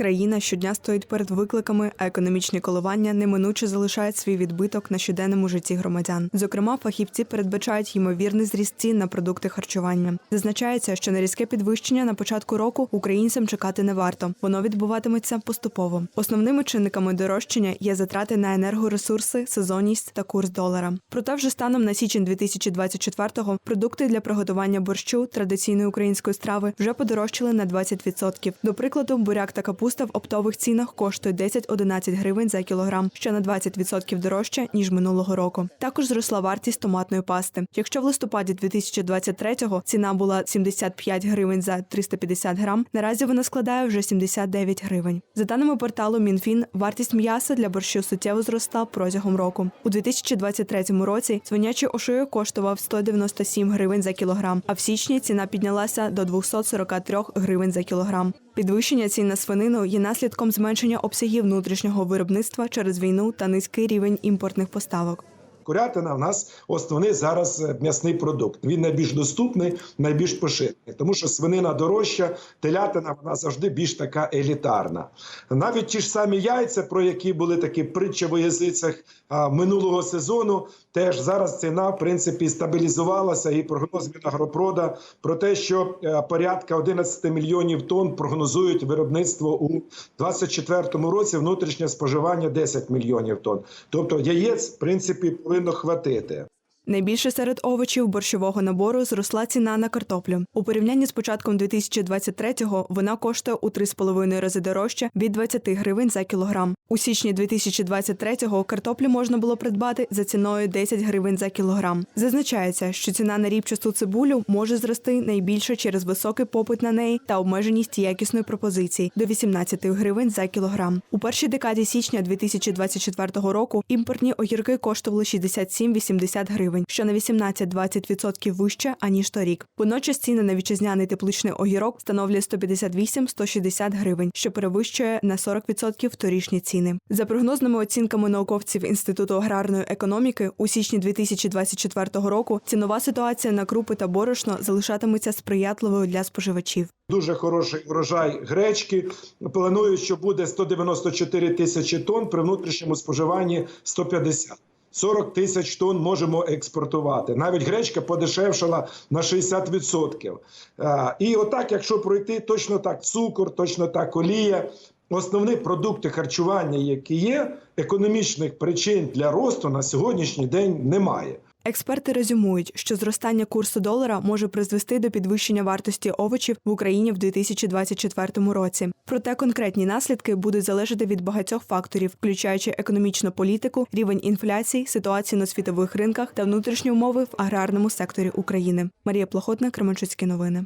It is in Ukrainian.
Країна щодня стоїть перед викликами, а економічні коливання неминуче залишають свій відбиток на щоденному житті громадян. Зокрема, фахівці передбачають ймовірний зріст цін на продукти харчування. Зазначається, що на різке підвищення на початку року українцям чекати не варто. Воно відбуватиметься поступово. Основними чинниками дорожчання є затрати на енергоресурси, сезонність та курс долара. Проте вже станом на січень 2024-го продукти для приготування борщу традиційної української страви вже подорожчали на 20%. До прикладу, буряк та капуста в оптових цінах коштують 10-11 гривень за кілограм, що на 20% дорожче ніж минулого року. Також зросла вартість томатної пасти. Якщо в листопаді 2023-го ціна була 75 гривень за 350 грам, наразі вона складає вже 79 гривень. За даними порталу Мінфін, вартість м'яса для борщу суттєво зросла протягом року. У 2023 році свинячий ошийок коштував 197 гривень за кілограм, а в січні ціна піднялася до 243 гривень за кілограм. Підвищення цін на свинину є наслідком зменшення обсягів внутрішнього виробництва через війну та низький рівень імпортних поставок. Курятина в нас основний зараз е, м'ясний продукт. Він найбільш доступний, найбільш поширений, тому що свинина дорожча, телятина вона завжди більш така елітарна. Навіть ті ж самі яйця, про які були такі притчі в язицях минулого сезону, теж зараз ціна в принципі стабілізувалася. І прогноз Мінагропрода про те, що е, порядка 11 мільйонів тонн прогнозують виробництво у 2024 році. Внутрішнє споживання 10 мільйонів тонн. Тобто яєць, в принципі, повинно хватити. Найбільше серед овочів борщового набору зросла ціна на картоплю. У порівнянні з початком 2023-го вона коштує у 3,5 рази дорожче від 20 гривень за кілограм. У січні 2023-го картоплю можна було придбати за ціною 10 гривень за кілограм. Зазначається, що ціна на ріпчасту цибулю може зрости найбільше через високий попит на неї та обмеженість якісної пропозиції до 18 гривень за кілограм. У першій декаді січня 2024 року імпортні огірки коштували 67-80 гривень, що на 18-20% вище аніж торік. Водночас ціни на вітчизняний тепличний огірок становлять 158-160 гривень, що перевищує на 40% торішні ціни. За прогнозними оцінками науковців Інституту аграрної економіки, у січні 2024 року цінова ситуація на крупи та борошно залишатиметься сприятливою для споживачів. Дуже хороший урожай гречки. Планують, що буде 194 тисячі тонн при внутрішньому споживанні 150. 40 тисяч тонн можемо експортувати. Навіть гречка подешевшала на 60%. Е, І отак, якщо пройти, точно так цукор, точно так олія. Основні продукти харчування, які є, економічних причин для росту на сьогоднішній день немає. Експерти резюмують, що зростання курсу долара може призвести до підвищення вартості овочів в Україні в 2024 році. Проте конкретні наслідки будуть залежати від багатьох факторів, включаючи економічну політику, рівень інфляції, ситуацію на світових ринках та внутрішні умови в аграрному секторі України. Марія Плохотна, Кременчуцькі новини.